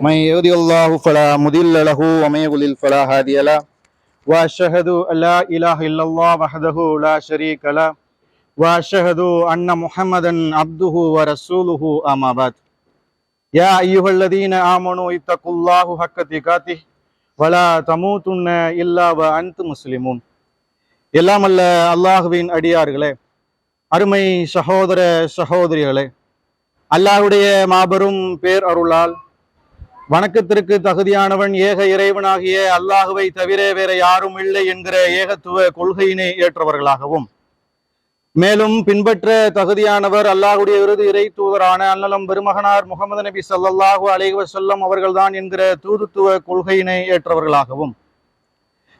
من يهدي الله فلا مضل له ومن يضلل فلا هادي له واشهد ان لا اله الا الله وحده لا شريك له واشهد ان محمدا عبده ورسوله اما بعد يا ايها الذين امنوا اتقوا الله حق تقاته ولا تموتن الا وانتم مسلمون எல்லாம் அல்ல அல்லாஹுவின் அடியார்களே அருமை சகோதர சகோதரிகளே அல்லாஹுடைய மாபெரும் பேர் அருளால் வணக்கத்திற்கு தகுதியானவன் ஏக இறைவனாகிய அல்லாஹுவை தவிர வேற யாரும் இல்லை என்கிற ஏகத்துவ கொள்கையினை ஏற்றவர்களாகவும். மேலும் பின்பற்ற தகுதியானவர் அல்லாஹுடைய விருது இறை தூதரான அன்னலம் பெருமகனார் முகமது நபி ஸல்லல்லாஹு அலைஹி வஸல்லம் அவர்கள்தான் என்கிற தூதுத்துவ கொள்கையினை ஏற்றவர்களாகவும்.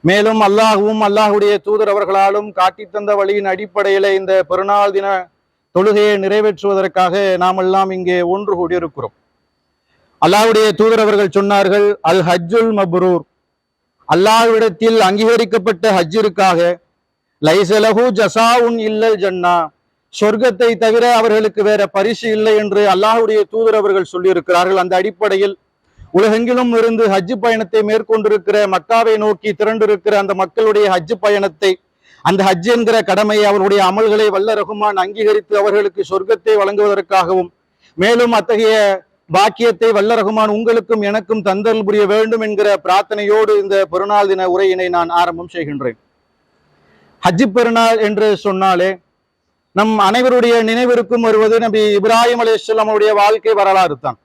மேலும் அல்லாஹுவும் அல்லாஹுடைய தூதர் அவர்களாலும் காட்டித் தந்த வழியின் அடிப்படையில இந்த பெருநாள் தின தொழுகையை நிறைவேற்றுவதற்காக நாம் எல்லாம் இங்கே ஒன்று கூடியிருக்கிறோம். அல்லாவுடைய தூதரவர்கள் சொன்னார்கள் அல் ஹஜ்ஜுல் மப்ரூர். அல்லாஹ்விடத்தில் அங்கீகரிக்கப்பட்ட ஹஜ்ஜிற்காக லைசலஹு ஜசாவுன் இல்லல் ஜன்னா. சொர்க்கத்தை தவிர அவர்களுக்கு வேற பரிசு இல்லை என்று அல்லாஹுடைய தூதரவர்கள் சொல்லியிருக்கிறார்கள். அந்த அடிப்படையில் உலகெங்கிலும் இருந்து ஹஜ் பயணத்தை மேற்கொண்டிருக்கிற மக்காவை நோக்கி திரண்டிருக்கிற அந்த மக்களுடைய ஹஜ் பயணத்தை அந்த ஹஜ் என்கிற கடமையை அவருடைய அமல்களை வல்ல ரகுமான் அங்கீகரித்து அவர்களுக்கு சொர்க்கத்தை வழங்குவதற்காகவும் மேலும் அத்தகைய பாக்கியத்தை வல்ல ரகுமான் உங்களுக்கும் எனக்கும் தந்தல் புரிய வேண்டும் என்கிற பிரார்த்தனையோடு இந்த பெருநாள் தின உரையினை நான் ஆரம்பம் செய்கின்றேன். ஹஜ்ஜி பெருநாள் என்று சொன்னாலே நம் அனைவருடைய நினைவிற்கும் வருவது நபி இப்ராஹிம் அலிஸ்லாம் வாழ்க்கை வரலாறு தான்.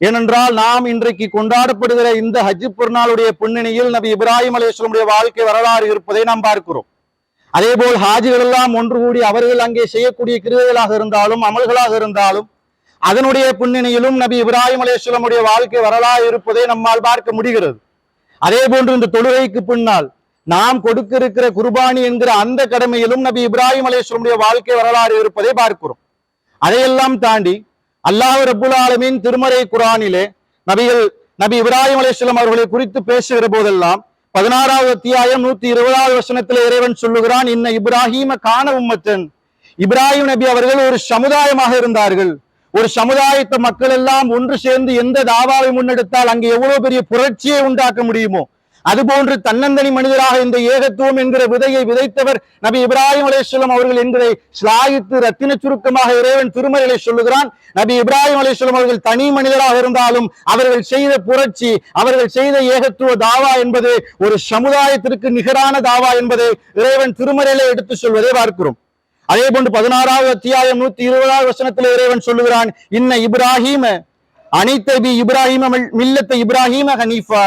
ஏனென்றால் நாம் இன்றைக்கு கொண்டாடப்படுகிற இந்த ஹஜ்ஜி பெருநாளுடைய பின்னணியில் நபி இப்ராஹிம் அலிஸ்லமுடைய வாழ்க்கை வரலாறு இருப்பதை நாம் பார்க்கிறோம். அதே போல் ஹாஜிகள் எல்லாம் ஒன்று கூடி அவர்கள் அங்கே செய்யக்கூடிய கிருதைகளாக இருந்தாலும் அமல்களாக இருந்தாலும் அதனுடைய பின்னணியிலும் நபி இப்ராஹிம் அலேஸ்வலமுடைய வாழ்க்கை வரலாறு இருப்பதை நம்மால் பார்க்க முடிகிறது. அதே போன்று இந்த தொழுகைக்கு பின்னால் நாம் கொடுக்க இருக்கிற குர்பானி என்கிற அந்த கடமையிலும் நபி இப்ராஹிம் அலேஸ்வரமுடைய வாழ்க்கை வரலாறு இருப்பதை பார்க்கிறோம். அதையெல்லாம் தாண்டி அல்லாஹ் ரபுல் ஆலமின் திருமறை குரானிலே நபிகள் நபி இப்ராஹிம் அலேஸ்வலம் அவர்களை குறித்து பேசுகிற போதெல்லாம் பதினாறாவது அத்தியாயம் நூத்தி இருபதாவது வசனத்தில் இறைவன் சொல்லுகிறான் இன்ன இப்ராஹிம காண உம்மத்தன். இப்ராஹிம் நபி அவர்கள் ஒரு சமுதாயமாக இருந்தார்கள். ஒரு சமுதாயத்தை மக்கள் எல்லாம் ஒன்று சேர்ந்து எந்த தாவாவை முன்னெடுத்தால் அங்கு எவ்வளவு பெரிய புரட்சியை உண்டாக்க முடியுமோ? அதுபோன்று தன்னந்தனி மனிதராக இந்த ஏகத்துவம் என்கிற விதையை விதைத்தவர் நபி இப்ராஹிம் அலேஸ்வலம் அவர்கள் என்பதை ஸ்லாயித்து ரத்தின சுருக்கமாக இறைவன் திருமறைகளை சொல்லுகிறான். நபி இப்ராஹிம் அலேஸ்வலம் அவர்கள் தனி மனிதராக இருந்தாலும் அவர்கள் செய்த புரட்சி அவர்கள் செய்த ஏகத்துவ தாவா என்பது ஒரு சமுதாயத்திற்கு நிகரான தாவா என்பதை இறைவன் திருமறையிலே எடுத்து சொல்வதை பார்க்கிறோம். அதே போன்று பதினாறாவது அத்தியாயம் நூத்தி இருபதாவது வசனத்தில் இறைவன் சொல்லுகிறான் இன்ன இப்ராஹிம அனைத்தபி இப்ராஹிம மில்லத்தை இப்ராஹிம ஹனீஃபா.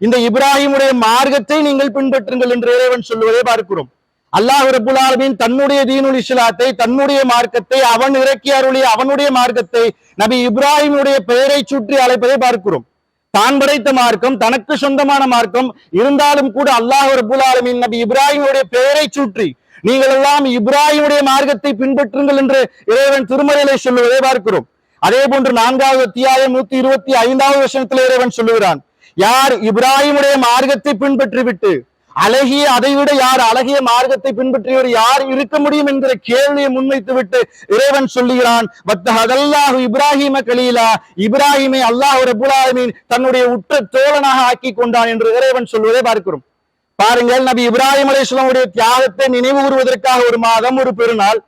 இந்த இப்ராஹிமுடைய மார்க்கத்தை நீங்கள் பின்பற்றுங்கள் என்று இறைவன் சொல்லுவதை பார்க்கிறோம். அல்லாஹ் ரபுல் தன்னுடைய தீனுல் இஸ்லாத்தை தன்னுடைய மார்க்கத்தை அவன் இறக்கி அருளிய அவனுடைய மார்க்கத்தை நபி இப்ராஹிமுடைய பெயரை சுற்றி அழைப்பதை பார்க்கிறோம். தான் படைத்த மார்க்கம் தனக்கு சொந்தமான மார்க்கம் இருந்தாலும் கூட அல்லாஹ் ரபுல் நபி இப்ராஹிமுடைய பெயரை சுற்றி நீங்கள் எல்லாம் இப்ராஹிமுடைய மார்க்கத்தை பின்பற்றுங்கள் என்று இறைவன் திருமறையிலே சொல்லுவதை பார்க்கிறோம். அதே போன்று நான்காவது அத்தியாயம் நூத்தி இருபத்தி ஐந்தாவது வருஷத்துல இறைவன் சொல்லுகிறான். யார் இப்ராஹிமுடைய மார்க்கத்தை பின்பற்றி விட்டு அழகிய அதைவிட யார் அழகிய மார்க்கத்தை பின்பற்றியவர் யார் இருக்க முடியும் என்கிற கேள்வியை முன்வைத்து விட்டு இறைவன் சொல்லுகிறான். இப்ராஹிம கலீலா இப்ராஹிமை அல்லாஹ் ரபுல்லாலமீன் தன்னுடைய உற்ற தோழனாக ஆக்கி கொண்டான் என்று இறைவன் சொல்வதை பார்க்கிறோம். பாருங்கள் நபி இப்ராஹிம் அலிஸ்லாமுடைய தியாகத்தை நினைவு கூறுவதற்காக ஒரு மாதம் ஒரு பெருநாள்.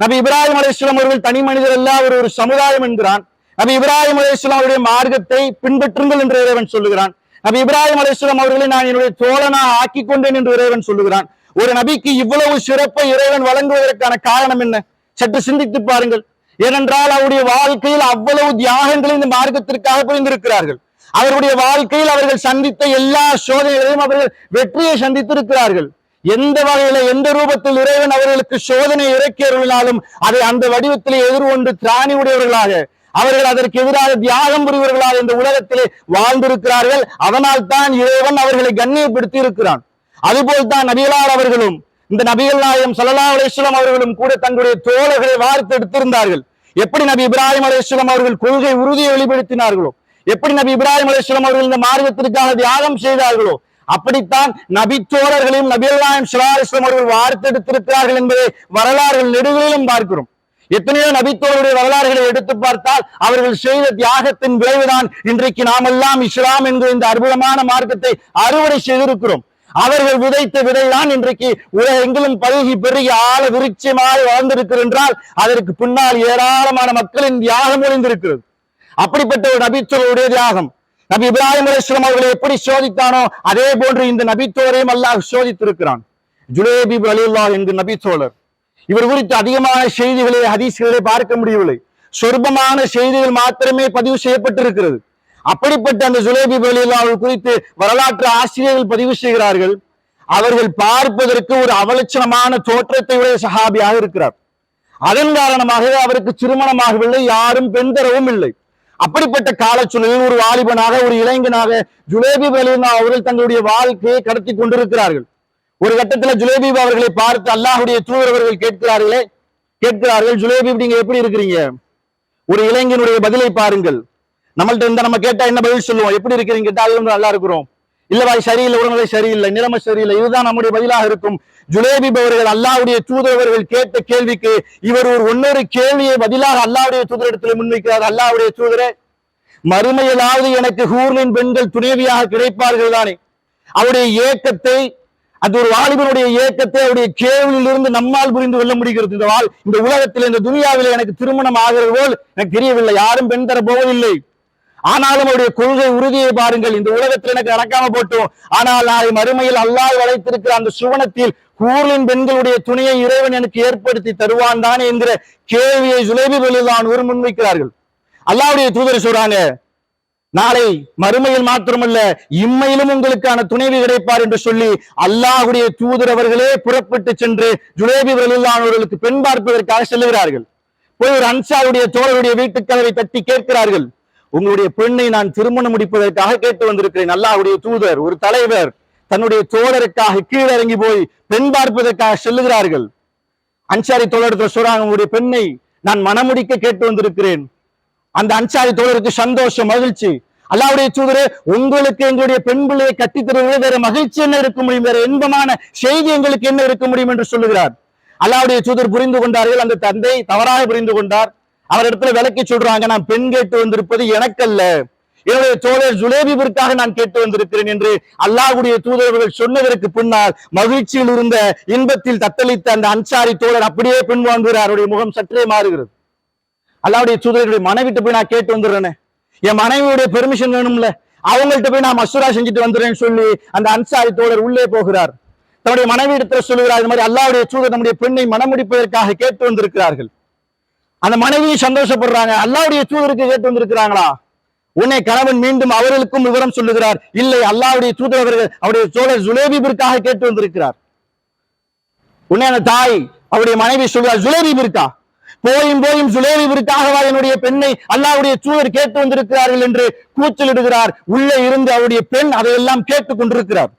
நபி இப்ராஹிம் அலிஸ்லாம் அவர்கள் தனி மனிதர் அல்ல அவர் ஒரு சமுதாயம் என்கிறான். நபி இப்ராஹிம் அலிஸ்லாம் அவருடைய மார்க்கத்தை பின்பற்றுங்கள் என்று இறைவன் சொல்லுகிறான். நபி இப்ராஹிம் அலிஸ்லாம் அவர்களை நான் என்னுடைய தோழனா ஆக்கி கொண்டேன் என்று இறைவன் சொல்லுகிறான். ஒரு நபிக்கு இவ்வளவு சிறப்பை இறைவன் வழங்குவதற்கான காரணம் என்ன? சற்று சிந்தித்து பாருங்கள். ஏனென்றால் அவருடைய வாழ்க்கையில் அவ்வளவு தியாகங்களை இந்த மார்க்கத்திற்காக புரிந்திருக்கிறார்கள். அவருடைய வாழ்க்கையில் அவர்கள் சந்தித்த எல்லா சோதனைகளையும் அவர்கள் வெற்றியை சந்தித்திருக்கிறார்கள். எந்த வகையில எந்த ரூபத்தில் இறைவன் அவர்களுக்கு சோதனை இறக்கியவர்களாலும் அதை அந்த வடிவத்திலே எதிர்கொண்டு திராணி உடையவர்களாக அவர்கள் அதற்கு எதிராக தியாகம் புரிவர்களாக இந்த உலகத்திலே வாழ்ந்திருக்கிறார்கள். அதனால் தான் இறைவன் அவர்களை கண்ணியப்படுத்தி இருக்கிறான். அதுபோல் தான் நபிகளார் அவர்களும் இந்த நபிகள் நாயகம் சல்லா அலைஹி அவர்களும் கூட தங்களுடைய தோழர்களை வார்த்து எடுத்திருந்தார்கள் எப்படி நபி இப்ராஹிம் அலைஹிஸ்ஸலாம் அவர்கள் கொள்கை உறுதியை வெளிப்படுத்தினார்களோ எப்படி நபி இப்ராஹிம் அலிஸ்லாம் அவர்கள் இந்த மார்க்கத்திற்காக தியாகம் செய்தார்களோ அப்படித்தான் நபி தோழர்களையும் நபிகள் நாயகம் அவர்கள் வார்த்தெடுத்திருக்கிறார்கள் என்பதை வரலாறுகள் நெடுகளிலும் பார்க்கிறோம். எத்தனையோ நபித்தோருடைய வரலாறுகளை எடுத்து பார்த்தால் அவர்கள் செய்த தியாகத்தின் விளைவுதான் இன்றைக்கு நாமெல்லாம் இஸ்லாம் என்கிற இந்த அற்புதமான மார்க்கத்தை அறுவடை செய்திருக்கிறோம். அவர்கள் விதைத்த விதைதான் இன்றைக்கு உலகெங்கிலும் பருகி பெருகி ஆழ விருட்சமாய் வளர்ந்திருக்கிறது என்றால் அதற்கு பின்னால் ஏராளமான மக்களின் தியாகம் ஒளிந்திருக்கிறது. அப்படிப்பட்ட ஒரு நபித்தோருடைய தியாகம். நபி இப்ராஹிம் அலிஸ்லாம் அவர்களை எப்படி சோதித்தானோ அதே போன்று இந்த நபித்தோரையும் அல்லாஹ் சோதித்திருக்கிறான். ஜுலேபி அலில்லா என்கிற நபித்தோழர். இவர் குறித்து அதிகமான செய்திகளை ஹதீஸ்களை பார்க்க முடியவில்லை. சொற்பமான செய்திகள் மாத்திரமே பதிவு செய்யப்பட்டிருக்கிறது. அப்படிப்பட்ட அந்த ஜுலேபி அலில்லா அவர்கள் குறித்து வரலாற்று ஆசிரியர்கள் பதிவு செய்கிறார்கள். அவர்கள் பார்ப்பதற்கு ஒரு அவலட்சணமான தோற்றத்தை உடைய சஹாபியாக இருக்கிறார். அதன் காரணமாக அவருக்கு திருமணமாகவில்லை யாரும் பெண் தரவும் இல்லை. அப்படிப்பட்ட காலச்சூழலில் ஒரு வாலிபனாக ஒரு இளைஞனாக ஜுலேபி அலில்லா அவர்கள் தங்களுடைய வாழ்க்கையை கடத்தி கொண்டிருக்கிறார்கள். ஒரு கட்டத்துல ஜுலேபீப் அவர்களை பார்த்து அல்லாஹுடைய தூதர் அவர்கள் கேட்கிறார்களே கேட்கிறார்கள் ஜுலேபீப் நீங்க எப்படி இருக்கிறீங்க? ஒரு இளைஞனுடைய பதிலை பாருங்கள். நம்மள்ட்ட இருந்தா நம்ம கேட்டா என்ன பதில் சொல்லுவோம்? எப்படி இருக்கிறீங்க? கேட்டாலும் நல்லா இருக்கிறோம். இல்ல வாய் சரியில்லை உடல்நிலை சரியில்லை நிலைமை சரியில்லை. இதுதான் நம்முடைய பதிலாக இருக்கும். ஜுலேபிப் அவர்கள் அல்லாவுடைய தூதரவர்கள் கேட்ட கேள்விக்கு இவர் ஒரு ஒன்னொரு கேள்வியை பதிலாக அல்லாவுடைய தூதரிடத்தில் முன்வைக்கிறார். அல்லாவுடைய தூதரே மறுமையிலாவது எனக்கு ஹூர்லின் பெண்கள் துணைவியாக கிடைப்பார்கள் தானே. அவருடைய ஏக்கத்தை அது ஒரு வாலிபனுடைய இயக்கத்தை அவருடைய கேள்வியிலிருந்து நம்மால் புரிந்து கொள்ள முடிகிறது. இந்த வாழ் இந்த உலகத்தில் இந்த துனியாவில் எனக்கு திருமணம் ஆகிறது போல் எனக்கு தெரியவில்லை. யாரும் பெண் தர போவதில்லை. ஆனாலும் அவருடைய கொள்கை உறுதியை பாருங்கள். இந்த உலகத்தில் எனக்கு நடக்காம போட்டோம். ஆனால் நாளை மறுமையில் அல்லாஹ் வளைத்திருக்கிற அந்த சுவனத்தில் கூர்லின் பெண்களுடைய துணையை இறைவன் எனக்கு ஏற்படுத்தி தருவான் தானே என்கிற கேள்வியை ஜுலேபி வெளிதான் ஒரு முன்வைக்கிறார்கள் அல்லாவுடைய தூதர் சொல்றாங்க நாளை மறுமையில் மாத்திரமல்ல இம்மையிலும் உங்களுக்கான துணைவி கிடைப்பார் என்று சொல்லி அல்லாஹுடைய தூதர் அவர்களே புறப்பட்டு சென்று ஜுலேபி வெளியிலானவர்களுக்கு பெண் பார்ப்பதற்காக செல்லுகிறார்கள். போய் ஒரு அன்சாருடைய தோழருடைய வீட்டுக்கதவை தட்டி கேட்கிறார்கள். உங்களுடைய பெண்ணை நான் திருமணம் முடிப்பதற்காக கேட்டு வந்திருக்கிறேன். அல்லாஹுடைய தூதர் ஒரு தலைவர் தன்னுடைய தோழருக்காக கீழிறங்கி போய் பெண் பார்ப்பதற்காக செல்லுகிறார்கள். அன்சாரி தோழர் சொல்றாங்க உங்களுடைய பெண்ணை நான் மனமுடிக்க கேட்டு வந்திருக்கிறேன். அந்த அன்சாரி தோழருக்கு சந்தோஷம் மகிழ்ச்சி. அல்லாவுடைய தூதரே உங்களுக்கு எங்களுடைய பெண் பிள்ளையை கட்டி தருவதில் வேற மகிழ்ச்சி என்ன இருக்க முடியும்? வேற இன்பமான செய்தி எங்களுக்கு என்ன இருக்க முடியும் என்று சொல்லுகிறார். அல்லாவுடைய தூதர் புரிந்து கொண்டார்கள். அந்த தந்தை தவறாக புரிந்து கொண்டார். அவர் இடத்துல விளக்கி சொல்றாங்க நான் பெண் கேட்டு வந்திருப்பது எனக்கல்ல. என்னுடைய தோழர் ஜுலேபிபிற்காக நான் கேட்டு வந்திருக்கிறேன் என்று அல்லாஹுடைய தூதரவர்கள் சொன்னதற்கு பின்னால் மகிழ்ச்சியில் இருந்த இன்பத்தில் தத்தளித்த அந்த அன்சாரி தோழர் அப்படியே பின்வாங்குகிறார் அவருடைய முகம் சற்றே மாறுகிறது. அல்லாவுடைய தூதர்களுடைய மனைவிட்டு போய் நான் கேட்டு வந்துடுறேனே. என் மனைவியுடைய பெர்மிஷன் வேணும்ல. அவங்கள்ட்ட போய் நான் மசூரா செஞ்சுட்டு வந்துடுறேன்னு சொல்லி அந்த அன்சாரி தோழர் உள்ளே போகிறார். தன்னுடைய மனைவி இடத்துல சொல்லுகிறார் இந்த மாதிரி அல்லாவுடைய தூதர் நம்முடைய பெண்ணை மனமுடிப்பதற்காக கேட்டு வந்திருக்கிறார்கள். அந்த மனைவியும் சந்தோஷப்படுறாங்க. அல்லாவுடைய தூதருக்கு கேட்டு வந்திருக்கிறாங்களா? உன்னை கணவன் மீண்டும் அவர்களுக்கும் விவரம் சொல்லுகிறார். இல்லை அல்லாவுடைய தூதர் அவர்கள் அவருடைய சோழர் ஜுலேபிபிற்காக கேட்டு வந்திருக்கிறார். உன்னை அந்த தாய் அவருடைய மனைவி சொல்கிறார் ஜுலேபிபிற்கா? போயும் போயும் சுலேவிற்காகவா என்னுடைய பெண்ணை அல்லாவுடைய தூதர் கேட்டு வந்திருக்கிறார்கள் என்று கூச்சலிடுகிறார். உள்ளே இருந்து அவருடைய பெண் அதையெல்லாம் கேட்டுக் கொண்டிருக்கிறார்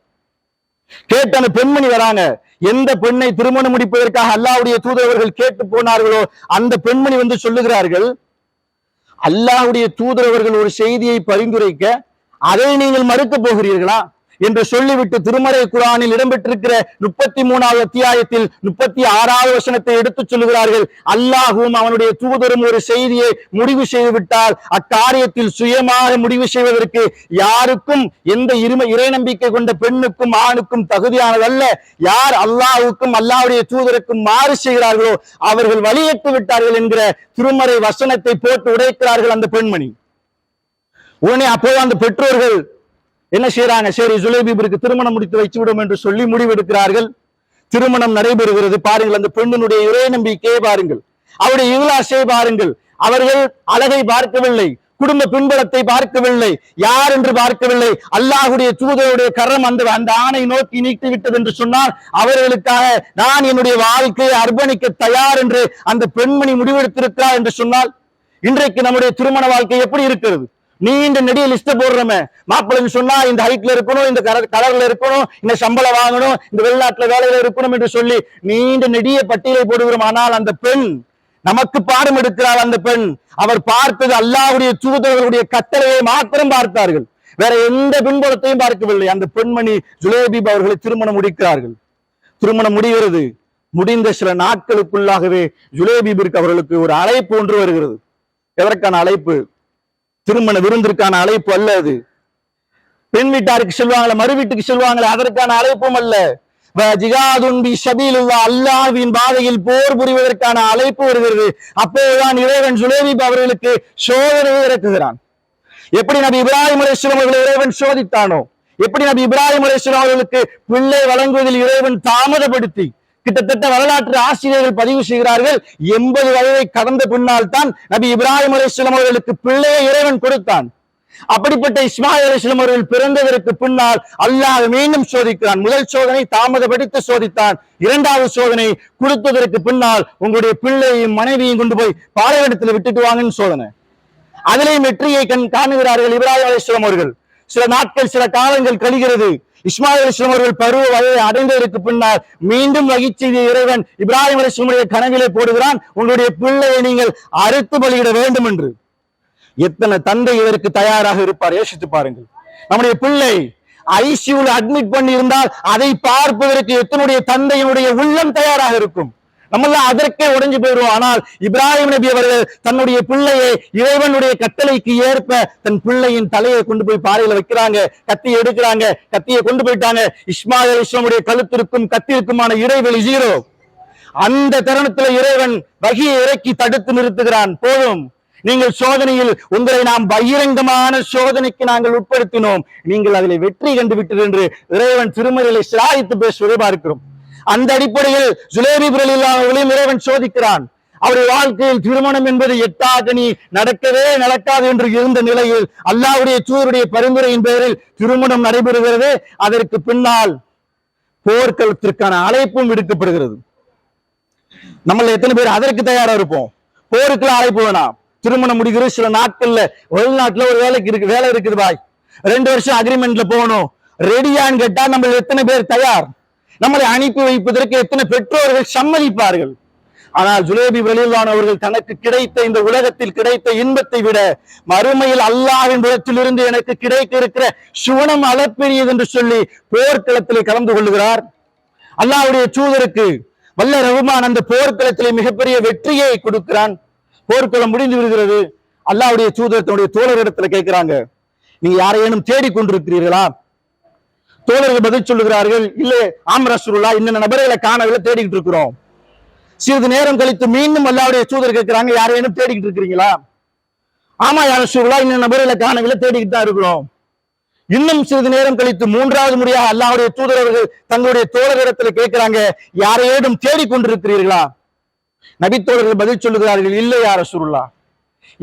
கேட்டு அந்த பெண்மணி வராங்க. எந்த பெண்ணை திருமணம் முடிப்பதற்காக அல்லாவுடைய தூதரவர்கள் கேட்டு போனார்களோ அந்த பெண்மணி வந்து சொல்லுகிறார்கள் அல்லாஹுடைய தூதரவர்கள் ஒரு செய்தியை பரிந்துரைக்க அதை நீங்கள் மறுக்க போகிறீர்களா? என்று சொல்லிவிட்டு திருமறை குரானில் இடம்பெற்றிருக்கிற முப்பத்தி மூணாவது அத்தியாயத்தில் முப்பத்தி ஆறாவது வசனத்தை எடுத்துச் சொல்லுகிறார்கள். அல்லாஹும் அவனுடைய தூதரும் ஒரு செய்தியை முடிவு செய்து விட்டால் அக்காரியத்தில் சுயமாக முடிவு செய்வதற்கு யாருக்கும் எந்த இரும இறை நம்பிக்கை கொண்ட பெண்ணுக்கும் ஆணுக்கும் தகுதியானதல்ல. யார் அல்லாஹுக்கும் அல்லாவுடைய தூதருக்கும் மாறு செய்கிறார்களோ அவர்கள் வழியட்டு விட்டார்கள் என்கிற திருமறை வசனத்தை போட்டு உடைக்கிறார்கள் அந்த பெண்மணி. உடனே அப்போது அந்த பெற்றோர்கள் என்ன செய்யறாங்க சரி ஜுலேபிபிற்கு திருமணம் முடித்து வைத்து விடும் என்று சொல்லி முடிவெடுக்கிறார்கள். திருமணம் நடைபெறுகிறது. பாருங்கள் அந்த பெண்ணினுடைய இறை நம்பிக்கையை பாருங்கள். அவருடைய இவ்லாசை பாருங்கள். அவர்கள் அழகை பார்க்கவில்லை குடும்ப பின்புலத்தை பார்க்கவில்லை யார் என்று பார்க்கவில்லை. அல்லாஹுடைய தூதருடைய கரம் அந்த அந்த ஆணை நோக்கி நீக்கி விட்டது என்று சொன்னால் அவர்களுக்காக நான் என்னுடைய வாழ்க்கையை அர்ப்பணிக்க தயார் என்று அந்த பெண்மணி முடிவெடுத்திருக்கிறார் என்று சொன்னால் இன்றைக்கு நம்முடைய திருமண வாழ்க்கை எப்படி இருக்கிறது? நீண்ட நெடிய லிஸ்ட் போடுறோமே. மாப்பிள்ளைன்னு சொன்னா இந்த ஹைட்ல இருக்கணும் இந்த கலர்ல இருக்கணும் இந்த சம்பளம் வாங்கணும் இந்த வெளிநாட்டுல வேலையில இருக்கணும் என்று சொல்லி நீண்ட நெடிய பட்டியலை போடுகிறோம். ஆனால் அந்த பெண் நமக்கு பாடம் எடுக்கிறார் அந்த பெண். அவர் பார்த்தது அல்லாவுடைய தூதர்களுடைய கட்டளையை மாத்திரம் பார்த்தார்கள். வேற எந்த பின்புலத்தையும் பார்க்கவில்லை. அந்த பெண்மணி ஜுலேபீப் அவர்களை திருமணம் முடிக்கிறார்கள். திருமணம் முடிகிறது. முடிந்த சில நாட்களுக்குள்ளாகவே ஜுலேபீபிற்கு அவர்களுக்கு ஒரு அழைப்பு ஒன்று வருகிறது. எதற்கான அழைப்பு? திருமண விருந்திற்கான அழைப்பு அல்ல அது. பெண் வீட்டாருக்கு செல்வாங்களே மறு வீட்டுக்கு செல்வாங்களே அதற்கான அழைப்பும் அல்ல. அல்லாவின் அல்லாஹ்வின் பாதையில் போர் புரிவதற்கான அழைப்பு வருகிறது. அப்போதுதான் இறைவன் சுலேபிப் அவர்களுக்கு சோதனை இறக்குகிறான். எப்படி நபி இப்ராஹிம் அலேஸ்வரம் அவர்களை இறைவன் சோதித்தானோ? எப்படி நபி இப்ராஹிம் அலேஸ்வரம் அவர்களுக்கு பிள்ளை வழங்குவதில் இறைவன் தாமதப்படுத்தி கிட்டத்தட்ட வரலாற்று ஆசிரியர்கள் பதிவு செய்கிறார்கள். எண்பது வயதை கடந்த பின்னால் தான் நபி இப்ராஹிம் அலைஹிஸ்ஸலாம் அவர்களுக்கு பிள்ளையை இறைவன் கொடுத்தான். அப்படிப்பட்ட இஸ்மாயில் அலிஸ்லாம் அவர்கள் பிறந்ததற்கு பின்னால் அல்லாஹ் மீண்டும் சோதிக்கிறான். முதல் சோதனை தாமதப்படுத்தி சோதித்தான். இரண்டாவது சோதனை கொடுத்ததற்கு பின்னால் உங்களுடைய பிள்ளையையும் மனைவியும் கொண்டு போய் பாலைவனத்தில் விட்டுட்டு வாங்கன்னு சோதனை. அதிலேயும் வெற்றியை கண் காணுகிறார்கள் இப்ராஹிம் அலிஸ்லாம் அவர்கள். சில நாட்கள் சில காலங்கள் கழிகிறது. இஸ்மாயில் அலிஸ்லாம் அவர்கள் பருவ வயதை அடைந்ததற்கு பின்னால் மீண்டும் வகிச்செய்திய இறைவன் இப்ராஹிம் அலிஸ்லமுடைய கனவிலே போடுகிறான். உங்களுடைய பிள்ளையை நீங்கள் அறுத்து பலியிட வேண்டும் என்று. எத்தனை தந்தை இதற்கு தயாராக இருப்பார்? யோசித்து பாருங்கள். நம்முடைய பிள்ளை ஐசியூல அட்மிட் பண்ணி இருந்தால் அதை பார்ப்பதற்கு எத்தனுடைய தந்தையினுடைய உள்ளம் தயாராக இருக்கும்? நம்மெல்லாம் அதற்கே உடைஞ்சு போயிடுவோம். ஆனால் இப்ராஹிம் நபி அவர்கள் தன்னுடைய பிள்ளையை இறைவனுடைய கட்டளைக்கு ஏற்ப தன் பிள்ளையின் தலையை கொண்டு போய் பாறையில வைக்கிறாங்க. கத்தியை எடுக்கிறாங்க. கத்தியை கொண்டு போயிட்டாங்க. இஸ்மாயில் இஸ்லாமுடைய கழுத்திற்கும் கத்திற்குமான இடைவெளி ஜீரோ அந்த தருணத்துல இறைவன் வகியை இறக்கி தடுத்து நிறுத்துகிறான். போதும். நீங்கள் சோதனையில் உங்களை நாம் பகிரங்கமான சோதனைக்கு நாங்கள் உட்படுத்தினோம். நீங்கள் அதில் வெற்றி கண்டு விட்டது என்று இறைவன் திருமறையில சிலாயித்து பேசுவதை பார்க்கிறோம். அந்த அடிப்படையில் ஜுலேபி அவர்களையும் இறைவன் சோதிக்கிறான். அவருடைய வாழ்க்கையில் திருமணம் என்பது எட்டாகனி நடக்கவே நடக்காது என்று இருந்த நிலையில் அல்லாவுடைய சூருடைய பரிந்துரையின் பெயரில் திருமணம் நடைபெறுகிறது. அதற்கு பின்னால் போர்க்களத்திற்கான அழைப்பும் விடுக்கப்படுகிறது. நம்மள எத்தனை பேர் அதற்கு தயாரா இருப்போம்? போருக்குள்ள அழைப்பு வேணாம். திருமணம் முடிக்கிற சில நாட்கள்ல வெளிநாட்டுல ஒரு வேலைக்கு இருக்கு வேலை இருக்குது பாய். ரெண்டு வருஷம் அக்ரிமெண்ட்ல போகணும். ரெடியான்னு கேட்டா நம்ம எத்தனை பேர் தயார்? நம்மளை அனுப்பி வைப்பதற்கு எத்தனை பெற்றோர்கள் சம்மதிப்பார்கள்? ஆனால் ஜுலேபி வெளியிலான அவர்கள் தனக்கு கிடைத்த இந்த உலகத்தில் கிடைத்த இன்பத்தை விட மறுமையில் அல்லாவின் புறத்திலிருந்து எனக்கு கிடைக்க இருக்கிற சுவனம் அளப்பெரியது என்று சொல்லி போர்க்களத்திலே கலந்து கொள்கிறார் அல்லாஹ்வுடைய தூதருக்கு வல்ல ரகுமான் அந்த போர்க்களத்திலே மிகப்பெரிய வெற்றியை கொடுக்கிறான். போர்க்களம் முடிந்து விடுகிறது. அல்லாஹ்வுடைய தூதர் தன்னுடைய தோழரிடத்துல கேட்கிறாங்க நீங்க யாரையேனும் தேடிக் கொண்டிருக்கிறீர்களா தோழர்கள் பதில் சொல்லுகிறார்கள் இல்ல ஆம் இன்ன நபர்களை காணவில்லை தேடிக்கிட்டு இருக்கிறோம். சிறிது நேரம் கழித்து மீண்டும் அல்லாவுடைய தூதர் கேட்கிறாங்க யாரேனும் தேடிக்கிட்டு இருக்கிறீங்களா? ஆமா யார் ரசூலுல்லா இன்ன நபர்களை காணவில்லை தேடிக்கிட்டு தான் இருக்கிறோம். இன்னும் சிறிது நேரம் கழித்து மூன்றாவது முறையாக அல்லாவுடைய தூதரவர்கள் தங்களுடைய தோழரிடத்துல கேட்கிறாங்க யாரையேனும் தேடிக்கொண்டிருக்கிறீர்களா? நபித்தோழர்கள் பதில் சொல்லுகிறார்கள் இல்லை யார்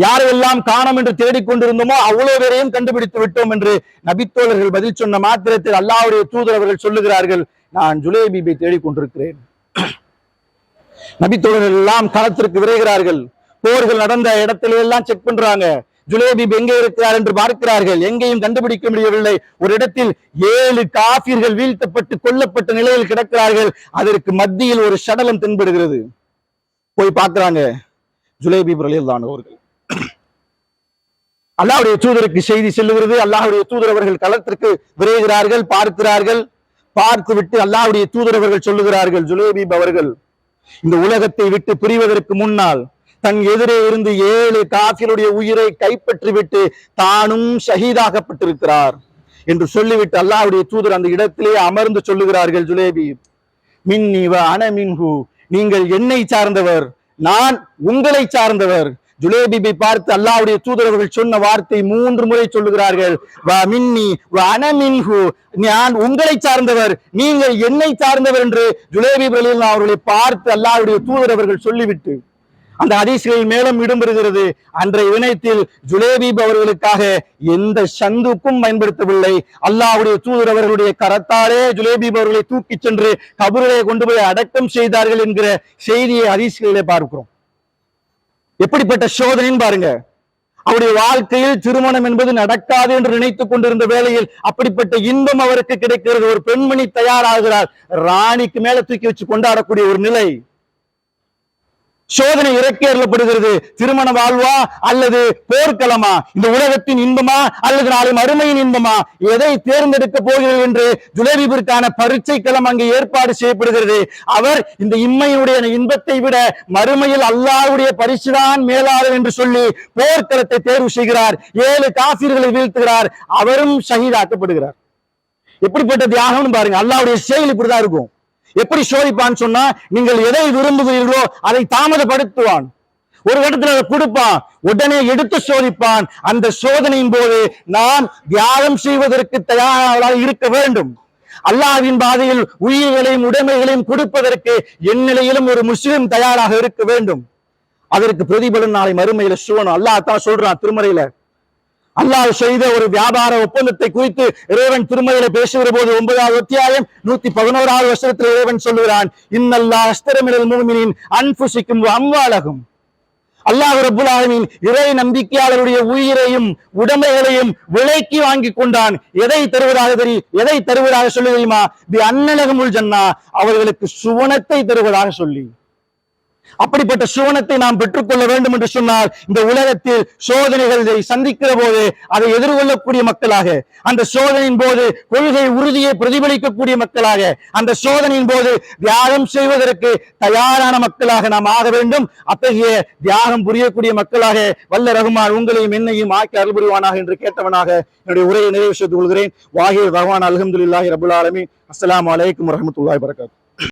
யாரையெல்லாம் காணம் என்று தேடிக்கொண்டிருந்தோமோ அவ்வளவு பேரையும் கண்டுபிடித்து விட்டோம் என்று நபித்தோழர்கள் பதில் சொன்ன மாத்திரத்தில் அல்லாவுடைய தூதரவர்கள் சொல்லுகிறார்கள். நான் ஜுலேபீபை தேடிக்கொண்டிருக்கிறேன். நபித்தோழர்கள் எல்லாம் களத்திற்கு விரைகிறார்கள். போர்கள் நடந்த இடத்துல எல்லாம் செக் பண்றாங்க. ஜுலேபிப் எங்கே இருக்கிறார் என்று பார்க்கிறார்கள். எங்கேயும் கண்டுபிடிக்க முடியவில்லை. ஒரு இடத்தில் ஏழு காபிர்கள் வீழ்த்தப்பட்டு கொல்லப்பட்ட நிலையில் கிடக்கிறார்கள். அதற்கு மத்தியில் ஒரு சடலம் தென்படுகிறது. போய் பார்க்கிறாங்க. ஜுலேபிப் ரலியல்லாஹு அவர்கள். அல்லாஹுடைய தூதருக்கு செய்தி செல்லுகிறது. அல்லாஹுடைய தூதர் அவர்கள் களத்திற்கு விரைகிறார்கள் பார்க்கிறார்கள். பார்த்து விட்டு அல்லாஹ்வுடைய தூதர் அவர்கள் சொல்லுகிறார்கள் ஜுலேபீப் அவர்கள் இந்த உலகத்தை விட்டு பிரிவதற்கு முன்னால் தன் எதிரே இருந்து ஏழு காஃபிருடைய உயிரை கைப்பற்றி விட்டு தானும் ஷஹீதாகப்பட்டிருக்கிறார் என்று சொல்லிவிட்டு அல்லாவுடைய தூதர் அந்த இடத்திலே அமர்ந்து சொல்லுகிறார்கள் ஜுலேபி மின் வ அன மின்ஹு நீங்கள் என்னை சார்ந்தவர் நான் உங்களை சார்ந்தவர். ஜுலேபிபை பார்த்து அல்லாவுடைய தூதரவர்கள் சொன்ன வார்த்தை மூன்று முறை சொல்லுகிறார்கள். மின்னி வ அன மின்ஹு. நான் உங்களை சார்ந்தவர் நீங்கள் என்னை சார்ந்தவர் என்று ஜுலேபி ரலியல்லாஹு அவர்களை பார்த்து அல்லாவுடைய தூதரவர்கள் சொல்லிவிட்டு அந்த அதிசயில் மேலும் இடம்பெறுகிறது அன்றைய இணையத்தில் ஜுலேபீப் அவர்களுக்காக எந்த சந்துக்கும் பயன்படுத்தவில்லை. அல்லாவுடைய தூதர் அவர்களுடைய கரத்தாலே ஜுலேபீப் அவர்களை தூக்கிச் சென்று கபரிலே கொண்டு போய் அடக்கம் செய்தார்கள் என்கிற செய்தியை அதிசயிலே பார்க்கிறோம். எப்படிப்பட்ட சோதனைன்னு பாருங்க. அவருடைய வாழ்க்கையில் திருமணம் என்பது நடக்காது என்று நினைத்துக் கொண்டிருந்த வேளையில் அப்படிப்பட்ட இன்பம் அவருக்கு கிடைக்கிறது. ஒரு பெண்மணி தயாராகிறார். ராணிக்கு மேல தூக்கி வச்சு கொண்டாடக்கூடிய ஒரு நிலை. சோதனை இறக்கேறப்படுகிறது திருமண வாழ்வா அல்லது போர்க்களமா? இந்த உலகத்தின் இன்பமா அல்லது நாளை மறுமையின் இன்பமா? எதை தேர்ந்தெடுக்க போகிறது என்று ஜுலேபிற்கான பரீட்சை களம் அங்கு ஏற்பாடு செய்யப்படுகிறது. அவர் இந்த இம்மையுடைய இன்பத்தை விட மறுமையில் அல்லாவுடைய பரிசுதான் மேலாளர் என்று சொல்லி போர்க்களத்தை தேர்வு செய்கிறார். ஏழு காசிர்களை வீழ்த்துகிறார். அவரும் ஷஹீதாக்கப்படுகிறார். எப்படிப்பட்ட தியாகம்னு பாருங்க. அல்லாவுடைய செயல் இப்படிதான் இருக்கும். எப்படி சோதிப்பான்னு சொன்னா நீங்கள் எதை விரும்புகிறீர்களோ அதை தாமதப்படுத்துவான். ஒரு இடத்துல அதை கொடுப்பான். உடனே எடுத்து சோதிப்பான். அந்த சோதனையின் போது நாம் தியாகம் செய்வதற்கு தயாராக இருக்க வேண்டும். அல்லாஹ்வின் பாதையில் உயிர்களையும் உடைமைகளையும் கொடுப்பதற்கு எந்நிலையிலும் ஒரு முஸ்லிம் தயாராக இருக்க வேண்டும். அதற்கு பிரதிபலன் நாளை மறுமையில சுவனம் அல்லாஹ் தான் சொல்றான் திருமறையில அல்லாஹ் செய்த ஒரு வியாபார ஒப்பந்தத்தை குறித்து இறைவன் திருமலையில பேசுகிற போது ஒன்பதாவது அத்தியாயம் நூத்தி பதினோராவது வருஷத்துல இறைவன் சொல்லுகிறான் இன்னல்லா அஸ்திரமிடல் மூமினின் அன்புசிக்கும் அம்வாலகும். அல்லாஹ் ரப்புல் இறை நம்பிக்கையாளருடைய உயிரையும் உடமைகளையும் விலைக்கு வாங்கி கொண்டான். எதை தருவதாக தெரி எதை தருவதாக சொல்லி தெரியுமா? பி அன்னலகமுல் ஜன்னா. அவர்களுக்கு சுவனத்தை தருவதாக சொல்லி. அப்படிப்பட்ட சுவனத்தை நாம் பெற்றுக்கொள்ள வேண்டும் என்று சொன்னால் இந்த உலகத்தில் சோதனைகளை சந்திக்கிற போது அதை எதிர்கொள்ளக்கூடிய மக்களாக அந்த சோதனையின் போது கொள்கை உறுதியை பிரதிபலிக்கக்கூடிய மக்களாக அந்த சோதனையின் போது தியாகம் செய்வதற்கு தயாரான மக்களாக நாம் ஆக வேண்டும். அத்தகைய தியாகம் புரியக்கூடிய மக்களாக வல்ல ரகுமான் உங்களையும் என்னையும் ஆக்கி அருள் புரிவானாக என்று கேட்டவனாக என்னுடைய உரையை நிறைவு செய்து கொள்கிறேன். வாகிர் ரஹ்மான் அல்ஹம்துலில்லாஹி ரபுல் ஆலமி அஸ்லாம் வலைக்கம் வரமத்துல்லாய் வரகாத்து